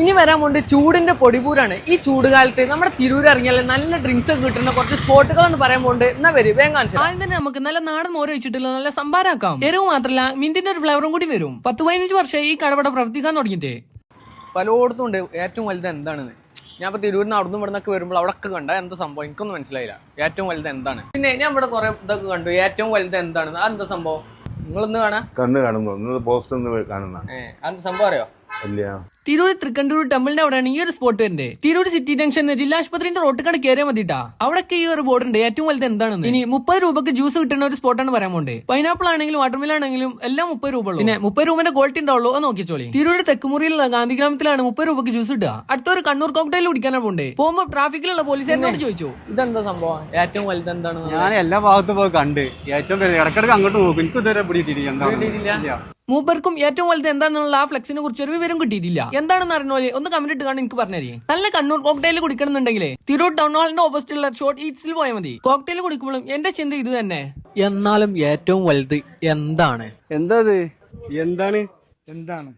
ഇനി വരാൻ കൊണ്ട് ചൂടിന്റെ പൊടിപൂരാണ്. ഈ ചൂട് ചൂടുകാലത്ത് നമ്മുടെ തിരൂർ ഇറങ്ങിയാൽ നല്ല ഡ്രിങ്ക്സ് ഒക്കെ കിട്ടുന്ന കുറച്ച് സ്പോട്ടുകൾ എന്ന് പറയാൻ പോണ്ട്. എന്നാ വരും വേങ്ങാൻ കാണിച്ചു ആദ്യം തന്നെ നമുക്ക് നല്ല നാടൻ മോര വെച്ചിട്ടുള്ള നല്ല സംഭാരാക്കാം എരിവ് മാത്രമല്ല മിന്റിന്റെ ഒരു ഫ്ലേവറും കൂടി വരും. പത്ത് പതിനഞ്ച് വർഷം ഈ കടവട പ്രവർത്തിക്കാൻ തുടങ്ങിയിട്ട്. പലയിടത്തും ഉണ്ട്. ഏറ്റവും വലുത് എന്താണെന്ന്? ഞാൻ ഇപ്പൊ തിരൂരിന് അവിടുന്ന് ഇവിടുന്നൊക്കെ വരുമ്പോൾ അവിടെ ഒക്കെ കണ്ട എന്താ സംഭവം? എനിക്കൊന്നും മനസ്സിലായില്ല. ഏറ്റവും വലുത് എന്താണ്? പിന്നെ ഞാൻ ഇവിടെ കുറെ ഇതൊക്കെ കണ്ടു. ഏറ്റവും വലുത് എന്താണ് അതെന്താ സംഭവം? നിങ്ങളൊന്ന് കാണാ. കണ്ണ് കാണുന്നു. പോസ്റ്റ് കാണുന്ന സംഭവം അറിയോ? ഇല്ല. തിരൂർ തൃക്കണ്ടൂർ ടെമ്പിളിന്റെ അവിടെയാണ് ഈ ഒരു സ്പോട്ട് വരുന്നത്. തിരൂർ സിറ്റി ജംഗ്ഷൻ ജില്ലാ ആശുപത്രിന്റെ റോട്ട് കണ്ട് കയറിയാൽ മതിട്ടാ. അവിടെയൊക്കെ ഈ ഒരു ബോർഡ് ഉണ്ട്. ഏറ്റവും വലുത് എന്താണെന്ന്? ഇനി മുപ്പത് രൂപക്ക് ജ്യൂസ് കിട്ടുന്ന ഒരു സ്പോട്ടാണ് പറയാൻ പോണ്ടേ പൈനാപ്പിൾ ആണെങ്കിലും വാട്ടർമിൽ ആണെങ്കിലും എല്ലാം മുപ്പത് രൂപ ഉള്ളൂ. പിന്നെ മുപ്പത് രൂപന്റെ ക്വാളിറ്റി ഉണ്ടാവുള്ളൂ എന്ന് നോക്കിച്ചോളി. തിരൂർ തെക്കുമുറിയിലുള്ള ഗാന്ധി ഗ്രാമത്തിലാണ് മുപ്പത് രൂപക്ക് ജ്യൂസ് കിട്ടുക അടുത്തൊരു കണ്ണൂർ കോക്ടൈൽ കുടിക്കാനാണ് പോണ്ടേ പോകുമ്പോൾ ട്രാഫിക്കിലുള്ള പോലീസുകാരനോട് ചോദിച്ചു ഇതെന്താ സംഭവം? ഏറ്റവും വലുത് എന്താണ് ഞാൻ എല്ലാ ഭാഗത്തും പോയി കണ്ട്. ഏറ്റവും ഇടക്കിടക്ക് അങ്ങോട്ട് നോക്കും എനിക്ക് ഇതുവരെ പിടിയിട്ടില്ല. പിടിയിട്ടില്ല? എന്താ മൂപ്പർക്കും ഏറ്റവും വലുത് എന്താണെന്നുള്ള ആ ഫ്ലെക്സിനെ കുറിച്ച് ഒരു വിവരം കിട്ടിയിട്ടില്ല. എന്താണെന്ന് അറിഞ്ഞോലെ ഒന്ന് കമന്റ് ഇട്ട് കാണാൻ എനിക്ക് പറഞ്ഞേ നല്ല കണ്ണൂർ കോക്ടൈൽ കുടിക്കണമെന്നുണ്ടെങ്കിലേ തിരൂർ ടൗൺ ഹാളിന്റെ ഓപ്പോസിറ്റുള്ള ഷോർട്ട് ഈറ്റ്സിൽ പോയാൽ മതി. കോക്ടൈൽ കുടിക്കുമ്പോഴും എന്റെ ചിന്ത ഇത് തന്നെ. എന്നാലും ഏറ്റവും വലുത് എന്താണ്? എന്താ എന്താണ്? എന്താണ്?